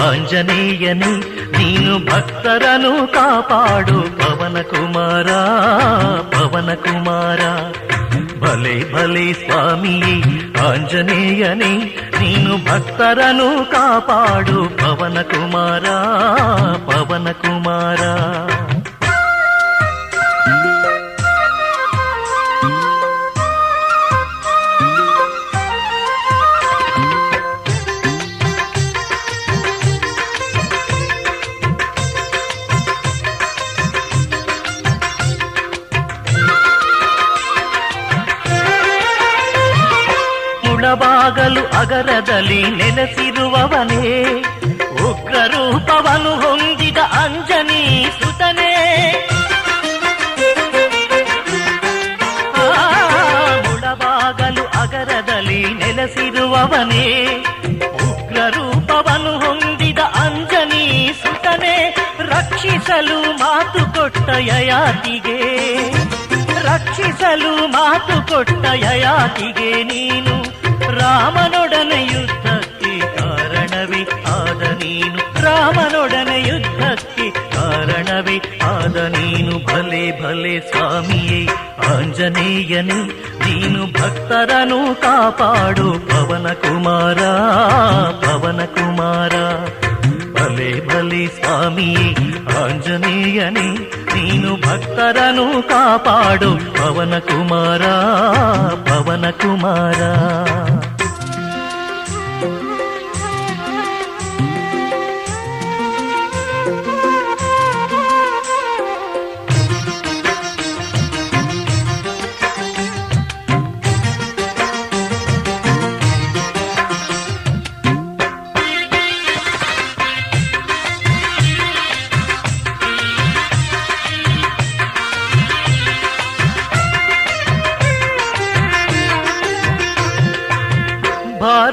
ಆಂಜನೇಯನೇ ನೀನು ಭಕ್ತರನು ಕಾಪಾಡು ಪವನ ಕುಮಾರ ಪವನ ಕುಮಾರ ಭಲೆ ಭಲೆ ಸ್ವಾಮಿಯೇ ಆಂಜನೇಯನೇ ನೀನು ಭಕ್ತರನು ಕಾಪಾಡು ಪವನ ಕುಮಾರ ಪವನ ಕುಮಾರ ಮುಳಬಾಗಲು ಅಗರದಲ್ಲಿ ನೆಲೆಸಿರುವವನೇ ಉಗ್ರ ಹೊಂದಿದ ಅಂಜನಿ ಸುತನೇ. ಆ, ಮುಳಬಾಗಲು ಅಗರದಲ್ಲಿ ನೆಲೆಸಿರುವವನೇ ಉಗ್ರ ಹೊಂದಿದ ಅಂಜನಿ ಸುತನೇ. ರಕ್ಷಿಸಲು ಮಾತು ಕೊಟ್ಟ ಯಯಾತಿಗೆ ರಕ್ಷಿಸಲು ಮಾತು ಕೊಟ್ಟ ಯಯಾತಿಗೆ ನೀನು ರಾಮನೊಡನೆ ಯುದ್ಧಕ್ಕೆ ಕಾರಣವೇ ಆದ ನೀನು ರಾಮನೊಡನೆ ಯುದ್ಧಕ್ಕೆ ಕಾರಣವೇ ಆದ ನೀನು ಭಲೆ ಭಲೆ ಸ್ವಾಮಿಯೇ ಆಂಜನೇಯನೇ ನೀನು ಭಕ್ತರನು ಕಾಪಾಡು ಪವನ ಕುಮಾರ ಪವನ ಕುಮಾರ భలే బలి స్వామి ఆంజనేయని నేను భక్తరను కాపాడు పవన కుమారా పవన కుమారా.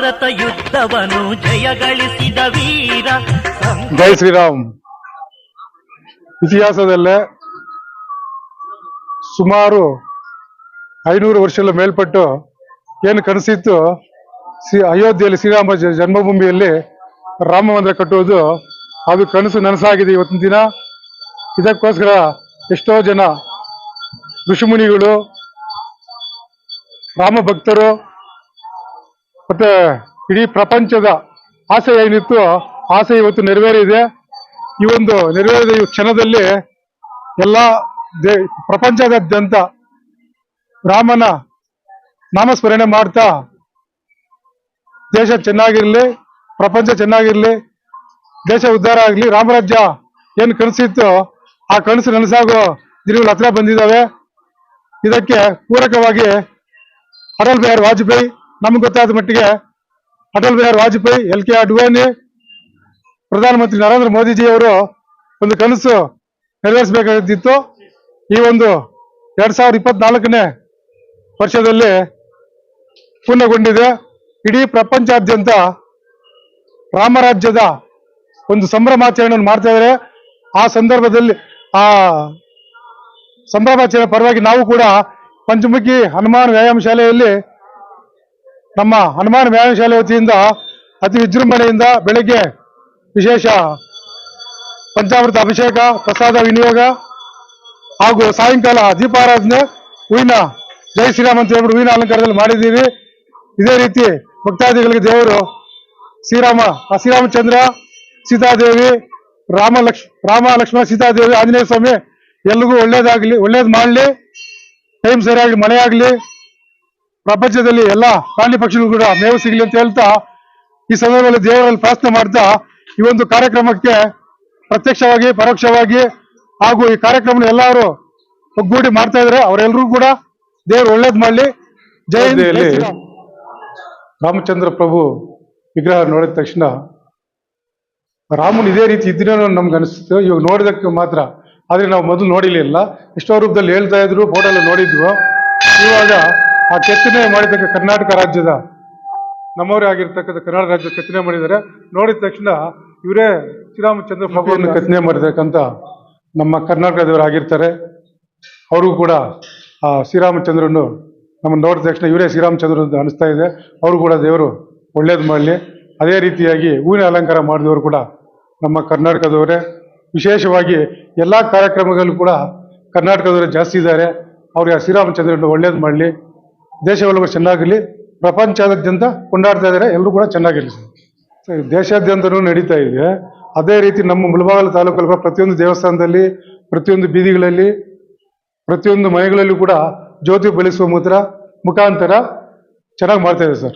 ಭಾರತ ಯುದ್ಧವನ್ನು ಜಯಗಳಿಸಿದ ವೀರ. ಜೈ ಶ್ರೀರಾಮ್. ಇತಿಹಾಸದಲ್ಲೇ ಸುಮಾರು ಐನೂರು ವರ್ಷಗಳ ಮೇಲ್ಪಟ್ಟು ಏನು ಕನಸಿತ್ತು? ಶ್ರೀ ಅಯೋಧ್ಯೆಯಲ್ಲಿ ಶ್ರೀರಾಮ ಜನ್ಮಭೂಮಿಯಲ್ಲಿ ರಾಮ ಮಂದಿರ ಕಟ್ಟುವುದು. ಅದು ಕನಸು ನನಸಾಗಿದೆ ಇವತ್ತಿನ ದಿನ. ಇದಕ್ಕೋಸ್ಕರ ಎಷ್ಟೋ ಜನ ಋಷಿಮುನಿಗಳು, ರಾಮ ಭಕ್ತರು ಮತ್ತೆ ಇಡೀ ಪ್ರಪಂಚದ ಆಸೆ ಏನಿತ್ತು ಆಸೆ ಇವತ್ತು ನೆರವೇರಿದೆ. ಈ ಒಂದು ನೆರವೇರಿದ ಈ ಕ್ಷಣದಲ್ಲಿ ಎಲ್ಲ ಪ್ರಪಂಚದಾದ್ಯಂತ ರಾಮನ ನಾಮಸ್ಮರಣೆ ಮಾಡ್ತಾ ದೇಶ ಚೆನ್ನಾಗಿರ್ಲಿ, ಪ್ರಪಂಚ ಚೆನ್ನಾಗಿರ್ಲಿ, ದೇಶ ಉದ್ಧಾರ ಆಗಲಿ ರಾಮರಾಜ್ಯ ಏನು ಕನಸಿತ್ತು ಆ ಕನಸು ನನಸಾಗೋ ದಿನಗಳು ಹತ್ರ ಬಂದಿದ್ದಾವೆ ಇದಕ್ಕೆ ಪೂರಕವಾಗಿ ಅಟಲ್ ಬಿಹಾರಿ ವಾಜಪೇಯಿ ನಮ್ಗೆ ಗೊತ್ತಾದ ಮಟ್ಟಿಗೆ ಅಟಲ್ ಬಿಹಾರಿ ವಾಜಪೇಯಿ, ಎಲ್ ಕೆ ಅಡ್ವಾಣಿ, ಪ್ರಧಾನಮಂತ್ರಿ ನರೇಂದ್ರ ಮೋದಿಜಿ ಅವರು ಒಂದು ಕನಸು ನೆರವೇರಿಸಬೇಕಾಗಿತ್ತು ಈ ಒಂದು ಎರಡ್ ಸಾವಿರದ ಇಪ್ಪತ್ನಾಲ್ಕನೇ ವರ್ಷದಲ್ಲಿ ಪೂರ್ಣಗೊಂಡಿದೆ. ಇಡೀ ಪ್ರಪಂಚಾದ್ಯಂತ ರಾಮರಾಜ್ಯದ ಒಂದು ಸಂಭ್ರಮಾಚರಣೆಯನ್ನು ಮಾಡ್ತಾ ಇದ್ದಾರೆ. ಆ ಸಂದರ್ಭದಲ್ಲಿ, ಆ ಸಂಭ್ರಮಾಚರಣೆ ಪರವಾಗಿ ನಾವು ಕೂಡ ಪಂಚಮುಖಿ ಹನುಮಾನ್ ವ್ಯಾಯಾಮ ಶಾಲೆಯಲ್ಲಿ ನಮ್ಮ ಹನುಮಾನ್ ವ್ಯಾಯಾಮ ಶಾಲೆ ವತಿಯಿಂದ ಅತಿ ವಿಜೃಂಭಣೆಯಿಂದ ಬೆಳಗ್ಗೆ ವಿಶೇಷ ಪಂಚಾಮೃತ ಅಭಿಷೇಕ, ಪ್ರಸಾದ ವಿನಿಯೋಗ ಹಾಗೂ ಸಾಯಂಕಾಲ ದೀಪಾರಾಧನೆ, ಹೂವಿನ ಜೈ ಶ್ರೀರಾಮ್ ಅಂತ ಹೇಳ್ಬಿಟ್ಟು ಹೂವಿನ ಅಲಂಕಾರದಲ್ಲಿ ಮಾಡಿದ್ದೀವಿ. ಇದೇ ರೀತಿ ಭಕ್ತಾದಿಗಳಿಗೆ ದೇವರು ಶ್ರೀರಾಮ, ಆ ಶ್ರೀರಾಮಚಂದ್ರ, ಸೀತಾದೇವಿ ರಾಮ ಲಕ್ಷ ರಾಮ ಲಕ್ಷ್ಮಣ ಸೀತಾದೇವಿ, ಆಂಜನೇಯ ಸ್ವಾಮಿ, ಎಲ್ರಿಗೂ ಒಳ್ಳೇದಾಗಲಿ, ಒಳ್ಳೇದು ಮಾಡಲಿ. ಟೈಮ್ ಸರಿಯಾಗಿ ಮಳೆ ಆಗ್ಲಿ. ಪ್ರಪಂಚದಲ್ಲಿ ಎಲ್ಲಾ ಪ್ರಾಣಿ ಪಕ್ಷಿಗಳು ಕೂಡ ಮೇವು ಸಿಗಲಿ ಅಂತ ಹೇಳ್ತಾ ಈ ಸಂದರ್ಭದಲ್ಲಿ ದೇವರಲ್ಲಿ ಪ್ರಾರ್ಥನೆ ಮಾಡ್ತಾ ಈ ಒಂದು ಕಾರ್ಯಕ್ರಮಕ್ಕೆ ಪ್ರತ್ಯಕ್ಷವಾಗಿ ಪರೋಕ್ಷವಾಗಿ ಹಾಗೂ ಈ ಕಾರ್ಯಕ್ರಮ ಎಲ್ಲರೂ ಒಗ್ಗೂಡಿ ಮಾಡ್ತಾ ಇದ್ರೆ ಅವರೆಲ್ಲರೂ ಕೂಡ ದೇವರು ಒಳ್ಳೇದ್ ಮಾಡಲಿ. ಜಯ ರಾಮಚಂದ್ರ ಪ್ರಭು ವಿಗ್ರಹ ನೋಡಿದ ತಕ್ಷಣ ರಾಮನ್ ಇದೇ ರೀತಿ ಇದ್ರೇನೋ ನಮ್ಗೆ ಅನಿಸ್ತು ಇವಾಗ ನೋಡಿದಕ್ಕೆ ಮಾತ್ರ. ಆದ್ರೆ ನಾವು ಮೊದಲು ನೋಡಿಲಿಲ್ಲ. ಎಷ್ಟೋ ರೂಪದಲ್ಲಿ ಹೇಳ್ತಾ ಇದ್ರು ಫೋಟೋ ನೋಡಿದ್ವು. ಇವಾಗ ಆ ಕೆತ್ತನೆ ಮಾಡಿದಕ್ಕೆ ಕರ್ನಾಟಕ ರಾಜ್ಯದ ನಮ್ಮವರೇ ಆಗಿರ್ತಕ್ಕಂಥ ಕರ್ನಾಟಕ ರಾಜ್ಯ ಕೆತ್ತನೆ ಮಾಡಿದ್ದಾರೆ. ನೋಡಿದ ತಕ್ಷಣ ಇವರೇ ಶ್ರೀರಾಮಚಂದ್ರ ಪ್ರಭುವನ್ನು ಕೆತ್ತನೆ ಮಾಡಿರ್ತಕ್ಕಂಥ ನಮ್ಮ ಕರ್ನಾಟಕದವರು ಆಗಿರ್ತಾರೆ. ಅವ್ರಿಗೂ ಕೂಡ ಆ ಶ್ರೀರಾಮಚಂದ್ರನು ನಮ್ಮ ನೋಡಿದ ತಕ್ಷಣ ಇವರೇ ಶ್ರೀರಾಮಚಂದ್ರ ಅಂತ ಅನಿಸ್ತಾ ಇದೆ. ಅವರು ಕೂಡ ದೇವರು ಒಳ್ಳೇದು ಮಾಡಲಿ. ಅದೇ ರೀತಿಯಾಗಿ ಹೂವಿನ ಅಲಂಕಾರ ಮಾಡಿದವರು ಕೂಡ ನಮ್ಮ ಕರ್ನಾಟಕದವರೇ. ವಿಶೇಷವಾಗಿ ಎಲ್ಲ ಕಾರ್ಯಕ್ರಮಗಳಲ್ಲೂ ಕೂಡ ಕರ್ನಾಟಕದವರೇ ಜಾಸ್ತಿ ಇದ್ದಾರೆ. ಅವ್ರಿಗೆ ಶ್ರೀರಾಮಚಂದ್ರನ ಒಳ್ಳೇದು ಮಾಡಲಿ. ದೇಶವೆಲ್ಲವೂ ಚೆನ್ನಾಗಿರಲಿ, ಪ್ರಪಂಚದಾದ್ಯಂತ ಕೊಂಡಾಡ್ತಾ ಇದ್ದಾರೆ ಎಲ್ಲರೂ ಕೂಡ ಚೆನ್ನಾಗಿರಲಿ. ಸರ್ ದೇಶಾದ್ಯಂತನೂ ನಡೀತಾ ಇದೆ. ಅದೇ ರೀತಿ ನಮ್ಮ ಮುಳಬಾಗಲ ತಾಲೂಕಲ್ಲಿ ಪ್ರತಿಯೊಂದು ದೇವಸ್ಥಾನದಲ್ಲಿ, ಪ್ರತಿಯೊಂದು ಬೀದಿಗಳಲ್ಲಿ, ಪ್ರತಿಯೊಂದು ಮನೆಗಳಲ್ಲೂ ಕೂಡ ಜ್ಯೋತಿ ಬೆಳೆಸುವ ಮುದ್ರ ಮುಖಾಂತರ ಚೆನ್ನಾಗಿ ಮಾಡ್ತಾ ಇದೆ ಸರ್.